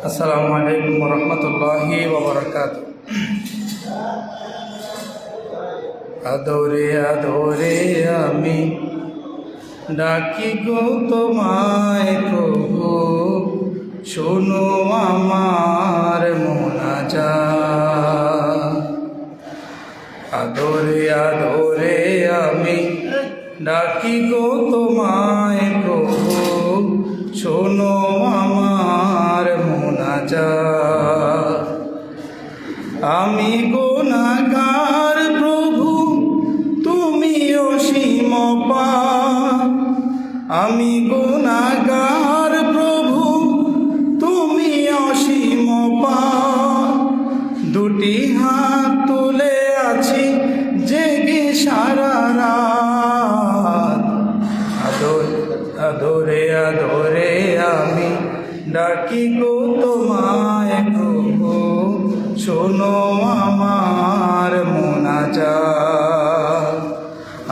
আসসালামু আলাইকুম রহমতুল্লাহি ওবরাকাত আদরে আদরে আমি ডাকি গো তোমায় প্রভু, শোনো আমার মোনাজা আদরে আদরে আমি ডাকি গো তোমায় প্রভু শোনো আমার মোনাজা আমি গুণাগার প্রভু তুমি অসীম আমি গুণাগার প্রভু তুমি অসীম দুটি হাত ডাকি গো তোমায় প্রভু। শোনো আমার মোনাজা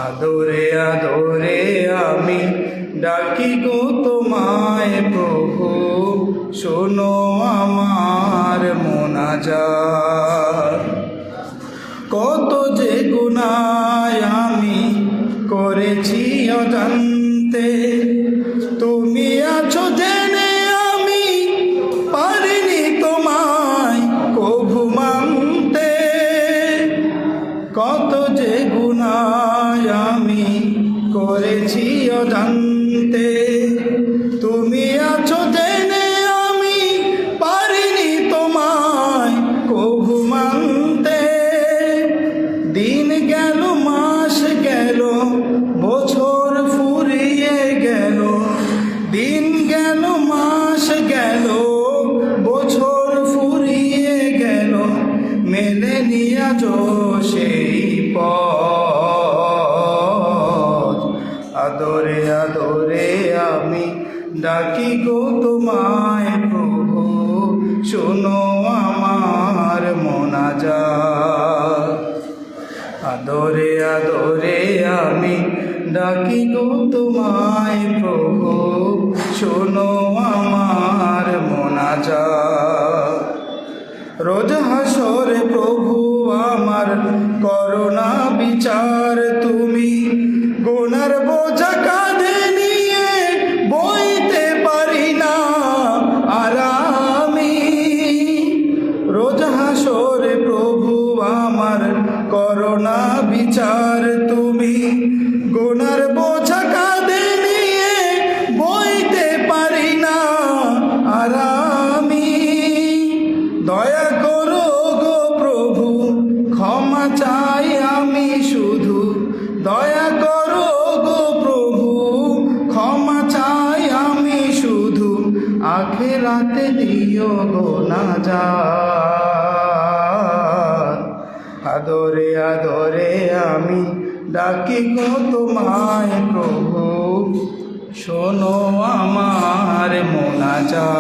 আদরে আদরে আমি ডাকি গো তোমায় প্রভু। শোনো আমার মোনাজা কত যে গুনায় আমি করেছি অজান্তে করেছি অজান্তে আদরে আদরে আমি ডাকি গো তোমায় প্রভু। শোনো আমার মোনাজা রোজ হাসরে প্রভু, আমার করোনা বিচার তুমি বিচার তুমি। গোনার বোঝা কাঁধে নিয়ে বইতে পারি না। আর আমি দয়া করো গো প্রভু, ক্ষমা চাই আমি শুধু। দয়া করো গো প্রভু, ক্ষমা চাই আমি শুধু। আখেরাতে দিও গো না যা আদরে আদরে আমি ডাকি গো তোমায় প্রভু। শোনো আমার মোনাজা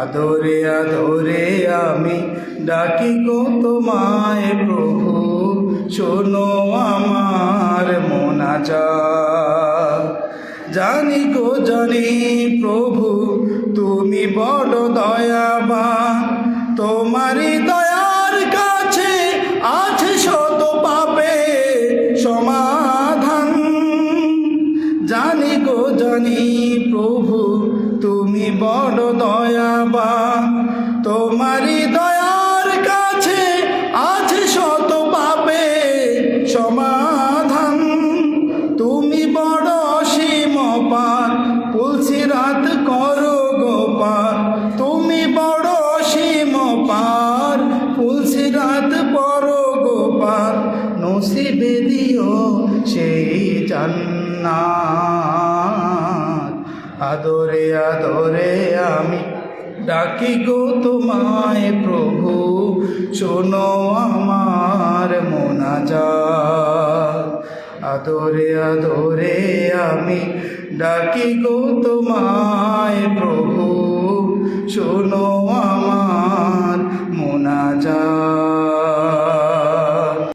আদরে আদরে আমি ডাকি গো তোমায় প্রভু। শোনো আমার মোনাজা জানি গো জানি প্রভু, তুমি বড় দয়াবান। জানি গো, জানি প্রভু, তুমি বড় দয়াবান তোমারই দয়ার কাছে আছে শত পাপে সমাধান। তুমি বড় সীম পার তুলসী রাত করো গোপাল তুমি বড় সীম পার তুলসী রাত পরো। গোপাল নসিবে দিও সেই জান্নাত। আদরে আদরে আমি ডাকি গো তোমায় প্রভু, শোনো আমার মোনাজা আদরে আদরে আমি ডাকি গো তোমায় প্রভু চোনো আমার মোনা যা